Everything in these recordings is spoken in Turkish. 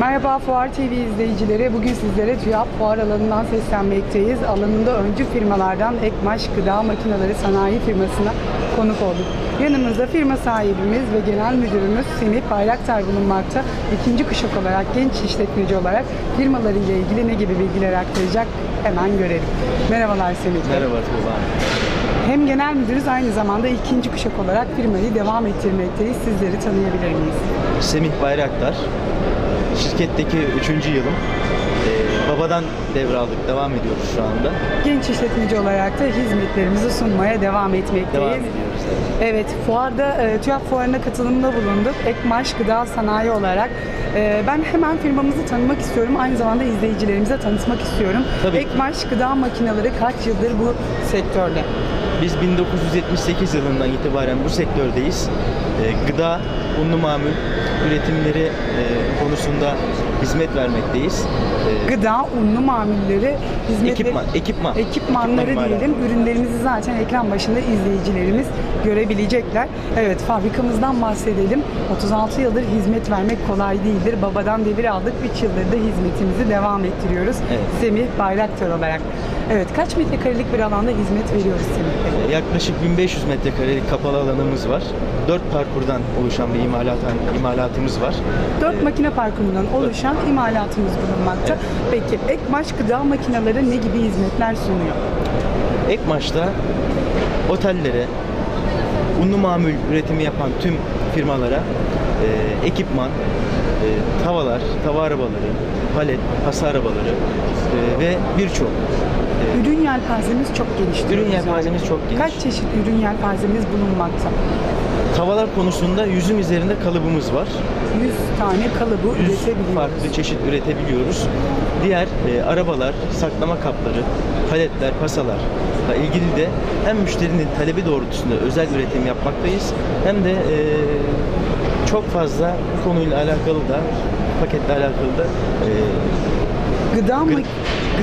Merhaba Fuar TV izleyicileri. Bugün sizlere TÜYAP Fuar alanından seslenmekteyiz. Alanında öncü firmalardan Ekmaş Gıda Makineleri Sanayi firmasına konuk olduk. Yanımızda firma sahibimiz ve genel müdürümüz Semih Bayraktar bulunmakta. İkinci kuşak olarak, genç işletmeci olarak firmalarıyla ilgili ne gibi bilgiler aktaracak hemen görelim. Merhabalar Semih Bey. Merhaba Tuğba. Hem genel müdürüz aynı zamanda ikinci kuşak olarak firmayı devam ettirmekteyiz. Sizleri tanıyabilir miyiz? Semih Bayraktar. Şirketteki üçüncü yılım. Ee, babadan devraldık, devam ediyoruz şu anda. Genç işletmeci olarak da hizmetlerimizi sunmaya devam etmekteyiz. Devam ediyoruz. evet. Evet, fuarda, e, TÜYAP fuarına katılımda bulunduk. Ekmaş Gıda Sanayi olarak. E, ben hemen firmamızı tanımak istiyorum. Aynı zamanda izleyicilerimize tanıtmak istiyorum. Tabii. Ekmaş Gıda Makineleri kaç yıldır bu sektörde? Biz 1978 yılından itibaren bu sektördeyiz. Ee, gıda, unlu mamul üretimleri e, konusunda hizmet vermekteyiz. Ee, Gıda, unlu mamulleri, hizmet Ekipman, ekipman. ekipmanları Ekipman diyelim. Ürünlerimizi zaten ekran başında izleyicilerimiz görebilecekler. Evet, fabrikamızdan bahsedelim. 36 yıldır hizmet vermek kolay değildir. Babadan devir aldık. 3 yıldır da hizmetimizi devam ettiriyoruz. Evet. Semih Bayraktar olarak. Evet, kaç metrekarelik bir alanda hizmet veriyoruz Semih Bey? Yaklaşık 1500 metrekarelik kapalı alanımız var. 4 parkurdan oluşan bir imalat, imalatımız var. 4 makine parkurundan oluşan imalatımız bulunmakta. Peki, Ekmaş Gıda Makineleri ne gibi hizmetler sunuyor? Ekmaş'ta otellere, unlu mamul üretimi yapan tüm firmalara e, ekipman, e, tavalar, tava arabaları, palet, hasa arabaları e, ve birçok Ürün yelpazemiz çok geniş. ürün yelpazemiz çok geniş. Kaç çeşit ürün yelpazemiz bulunmakta? Tavalar konusunda yüzün üzerinde kalıbımız var. 100 tane kalıbı 100 üretebiliyoruz. farklı çeşit üretebiliyoruz. Diğer e, arabalar, saklama kapları, paletler, pasalarla ilgili de hem müşterinin talebi doğrultusunda özel üretim yapmaktayız hem de e, çok fazla bu konuyla alakalı da paketle alakalı da e, Gıda, ma- Gı-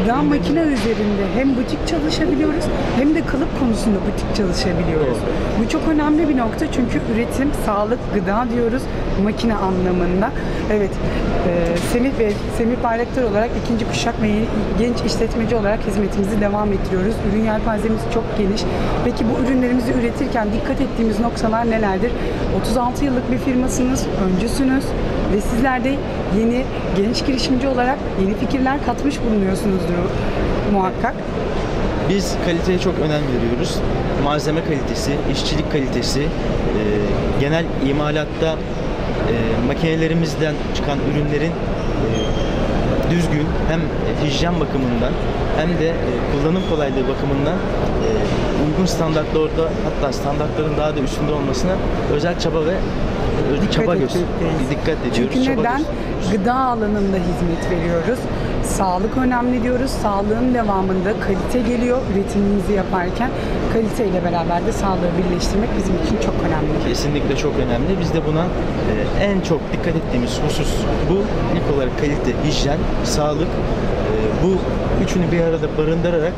gıda makine üzerinde hem butik çalışabiliyoruz hem de kalıp konusunda butik çalışabiliyoruz. Bu çok önemli bir nokta çünkü üretim, sağlık, gıda diyoruz makine anlamında. Evet, e, Semih Bey, Semih Bayraktar olarak ikinci kuşak ve yeni- genç işletmeci olarak hizmetimizi devam ettiriyoruz. Ürün yelpazemiz çok geniş. Peki bu ürünlerimizi üretirken dikkat ettiğimiz noktalar nelerdir? 36 yıllık bir firmasınız, öncüsünüz ve sizler de yeni genç girişimci olarak yeni fikirler katmış bulunuyorsunuzdur muhakkak. Biz kaliteye çok önem veriyoruz. Malzeme kalitesi, işçilik kalitesi, e, genel imalatta e, makinelerimizden çıkan ürünlerin e, düzgün hem hijyen bakımından hem de e, kullanım kolaylığı bakımından e, uygun standartlarda hatta standartların daha da üstünde olmasına özel çaba ve Dikkat çaba göster etmekteyiz. dikkat ediyoruz. Çünkü çaba neden? gösteriyoruz. Gıda alanında hizmet veriyoruz. Sağlık önemli diyoruz. Sağlığın devamında kalite geliyor üretimimizi yaparken. Kaliteyle beraber de sağlığı birleştirmek bizim için çok önemli. Kesinlikle çok önemli. Biz de buna e, en çok dikkat ettiğimiz husus bu. İlk olarak kalite, hijyen, sağlık. E, bu üçünü bir arada barındırarak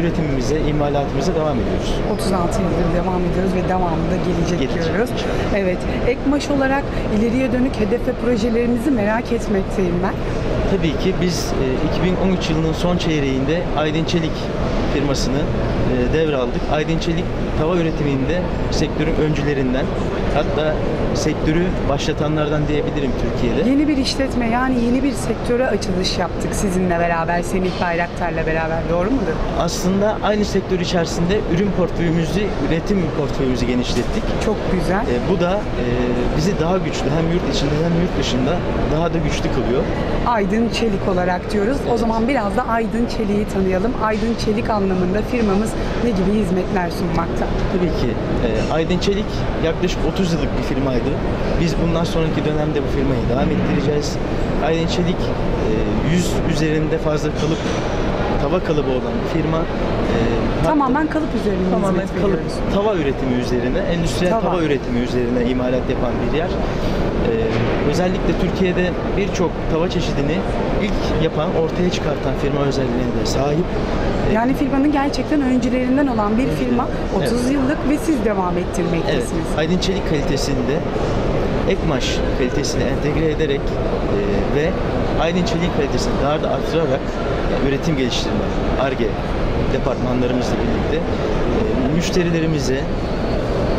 üretimimize, imalatımıza devam ediyoruz. 36 yıldır devam ediyoruz ve devamı da gelecek, Gelecek diyoruz. Evet. Ekmaş olarak ileriye dönük hedef ve projelerinizi merak etmekteyim ben. Tabii ki biz e, 2013 yılının son çeyreğinde Aydın Çelik firmasını e, devraldık. Aydın Çelik tava üretiminde sektörün öncülerinden hatta sektörü başlatanlardan diyebilirim Türkiye'de. Yeni bir işletme yani yeni bir sektöre açılış yaptık sizinle beraber, Semih Bayraktar'la beraber. Doğru mudur? Aslında aynı sektör içerisinde ürün portföyümüzü, üretim portföyümüzü genişlettik. Çok güzel. E, bu da e, bizi daha güçlü hem yurt içinde hem yurt dışında daha da güçlü kılıyor. Aydın Çelik olarak diyoruz. O zaman biraz da Aydın Çelik'i tanıyalım. Aydın Çelik anlamında firmamız ne gibi hizmetler sunmakta? Tabii ki e, Aydın Çelik yaklaşık 30 yıllık bir firmaydı. Biz bundan sonraki dönemde bu firmayı devam ettireceğiz. Aydın Çelik e, 100 üzerinde fazla kalıp tava kalıbı olan firma. E, Tamamen kalıp üzerine tamamen hizmet kalıp, veriyoruz. tava üretimi üzerine, endüstriyel Tava. tava. üretimi üzerine imalat yapan bir yer. Ee, özellikle Türkiye'de birçok tava çeşidini ilk yapan, ortaya çıkartan firma özelliğine de sahip. Ee, Yani firmanın gerçekten öncülerinden olan bir firma 30 Evet. yıllık ve siz devam Evet, ettirmektesiniz. Aydın Çelik kalitesinde Ekmaş kalitesini entegre ederek e, ve Aydın Çelik kalitesini daha da artırarak yani üretim geliştirme, ARGE departmanlarımızla birlikte e, müşterilerimize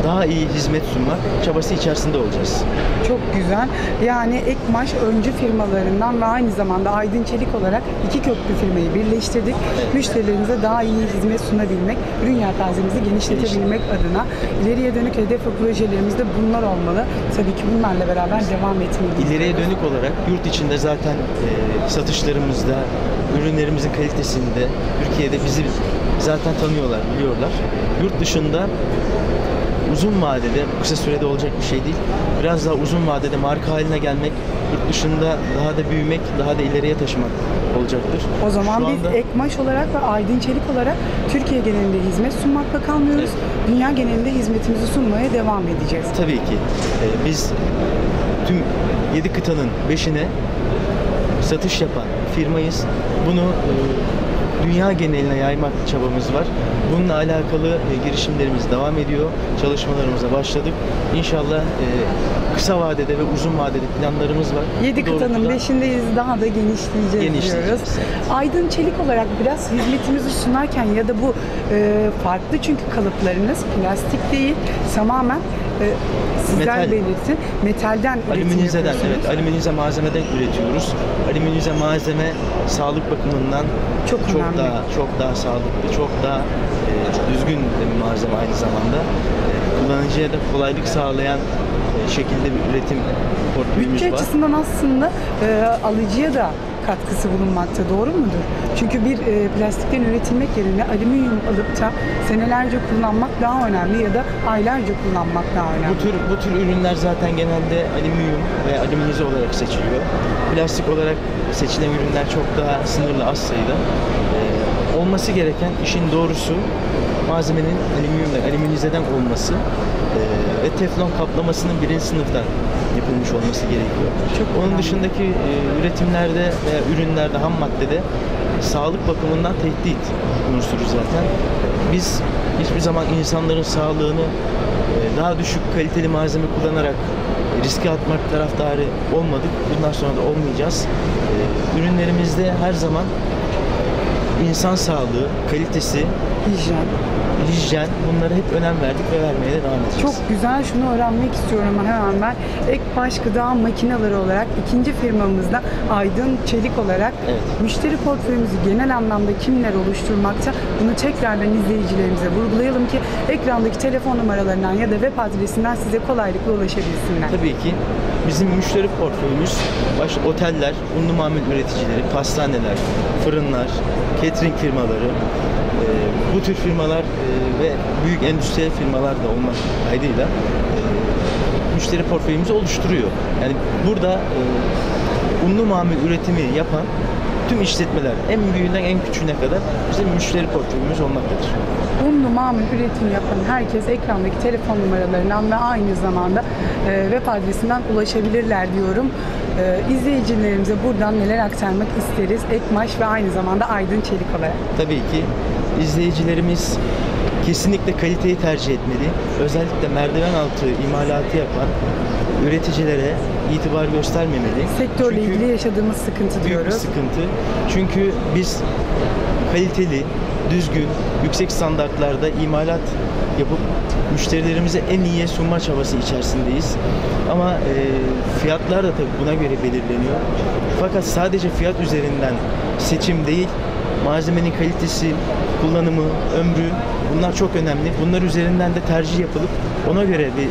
daha iyi hizmet sunmak çabası içerisinde olacağız. Çok güzel. Yani Ekmaş öncü firmalarından ve aynı zamanda Aydın Çelik olarak iki köklü firmayı birleştirdik. Müşterilerimize daha iyi hizmet sunabilmek, ürün yelpazemizi genişletebilmek adına ileriye dönük hedef ve projelerimiz de bunlar olmalı. Tabii ki bunlarla beraber devam etmeliyiz. İleriye dönük olarak yurt içinde zaten e, satışlarımızda, ürünlerimizin kalitesinde Türkiye'de bizi zaten tanıyorlar, biliyorlar. Yurt dışında uzun vadede, kısa sürede olacak bir şey değil. Biraz daha uzun vadede marka haline gelmek, yurt dışında daha da büyümek, daha da ileriye taşımak olacaktır. O zaman Şu biz anda- Ekmaş olarak ve Aydın Çelik olarak Türkiye genelinde hizmet sunmakla kalmıyoruz. Dünya genelinde hizmetimizi sunmaya devam edeceğiz. Tabii ki. Ee, biz tüm 7 kıtanın 5'ine satış yapan firmayız. Bunu e, dünya geneline yaymak çabamız var. Bununla alakalı e, girişimlerimiz devam ediyor. Çalışmalarımıza başladık. İnşallah e, kısa vadede ve uzun vadede planlarımız var. 7 Bu kıtanın doğrultuda 5'indeyiz daha da genişleyeceğiz, Genişleyeceğiz, diyoruz. evet. Aydın Çelik olarak biraz hizmetimizi sunarken ya da bu e, farklı çünkü kalıplarınız plastik değil tamamen e, sizler Metal. belirtin metalden Alüminizeden, evet alüminize malzemeden üretiyoruz. Alüminize malzeme sağlık bakımından Çok çok önemli. daha çok daha sağlıklı, çok daha e, düzgün bir malzeme aynı zamanda. E, kullanıcıya da kolaylık sağlayan e, şekilde bir üretim portföyümüz Bütçe var. açısından aslında e, alıcıya da katkısı bulunmakta doğru mudur? Çünkü bir e, plastikten üretilmek yerine alüminyum alıp da senelerce kullanmak daha önemli ya da aylarca kullanmak daha önemli. Bu tür bu tür ürünler zaten genelde alüminyum ve alüminize olarak seçiliyor. Plastik olarak seçilen ürünler çok daha sınırlı az sayıda. Ee, olması gereken işin doğrusu malzemenin alüminyum ve alüminizeden olması ee, ve teflon kaplamasının birinci sınıftan yapılmış olması gerekiyor. Çok Onun dışındaki e, üretimlerde veya ürünlerde ham maddede sağlık bakımından tehdit unsuru zaten. Biz hiçbir zaman insanların sağlığını e, daha düşük kaliteli malzeme kullanarak riske atmak taraftarı olmadık. Bundan sonra da olmayacağız. E, Ürünlerimizde her zaman insan sağlığı, kalitesi, Hijyen. hijyen bunlara hep önem verdik ve vermeye de devam edeceğiz. Çok güzel şunu öğrenmek istiyorum hemen ben. Ekbaş Gıda Makineleri olarak ikinci firmamızda Aydın Çelik olarak Evet. müşteri portföyümüzü genel anlamda kimler oluşturmakta bunu tekrardan izleyicilerimize vurgulayalım ki ekrandaki telefon numaralarından ya da web adresinden size kolaylıkla ulaşabilsinler. Tabii ki bizim müşteri portföyümüz baş oteller, unlu mamul üreticileri, pastaneler, fırınlar, catering firmaları, e, bu tür firmalar e, ve büyük endüstriyel firmalar da olmak kaydıyla e, müşteri portföyümüzü oluşturuyor. Yani burada e, unlu mamul üretimi yapan tüm işletmeler en büyüğünden en küçüğüne kadar bizim müşteri portföyümüz olmaktadır. Unlu mamul üretim yapan herkes ekrandaki telefon numaralarından ve aynı zamanda e, web adresinden ulaşabilirler diyorum. E, izleyicilerimize buradan neler aktarmak isteriz? Ekmaş ve aynı zamanda Aydın Çelik olarak. Tabii ki izleyicilerimiz kesinlikle kaliteyi tercih etmeli. Özellikle merdiven altı imalatı yapan üreticilere itibar göstermemeli. Sektörle Çünkü ilgili yaşadığımız sıkıntı büyük bir diyoruz. sıkıntı. Çünkü biz kaliteli, düzgün, yüksek standartlarda imalat yapıp müşterilerimize en iyiye sunma çabası içerisindeyiz. Ama e, fiyatlar da tabii buna göre belirleniyor. Fakat sadece fiyat üzerinden seçim değil, malzemenin kalitesi, kullanımı, ömrü bunlar çok önemli. Bunlar üzerinden de tercih yapılıp ona göre bir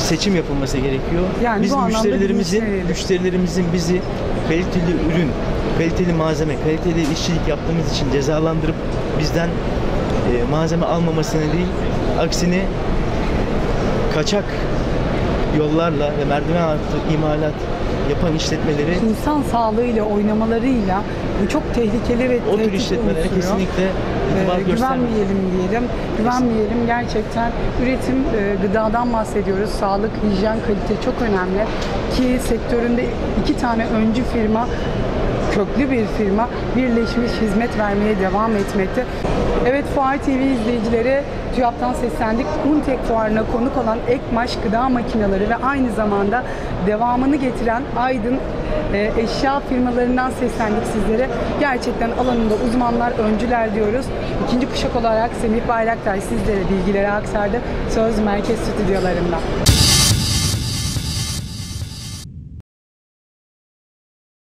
seçim yapılması gerekiyor. Yani Biz müşterilerimizin verelim. müşterilerimizin bizi kaliteli ürün, kaliteli malzeme, kaliteli işçilik yaptığımız için cezalandırıp bizden e, malzeme almamasını değil, aksine kaçak yollarla ve merdiven altı imalat yapan işletmeleri İnsan sağlığıyla oynamalarıyla bu çok tehlikeli ve o tür işletmelere unsuru. kesinlikle Ee, güvenmeyelim diyelim. Güvenmeyelim gerçekten. Üretim e, gıdadan bahsediyoruz. Sağlık, hijyen, kalite çok önemli. Ki sektöründe iki tane öncü firma köklü bir firma birleşmiş hizmet vermeye devam etmekte. Evet Fuar TV izleyicileri TÜYAP'tan seslendik. Untek Fuarı'na konuk olan Ekmaş Gıda Makineleri ve aynı zamanda devamını getiren Aydın e, eşya firmalarından seslendik sizlere. Gerçekten alanında uzmanlar, öncüler diyoruz. İkinci kuşak olarak Semih Bayraktar sizlere bilgileri aktardı. Söz Merkez Stüdyolarında.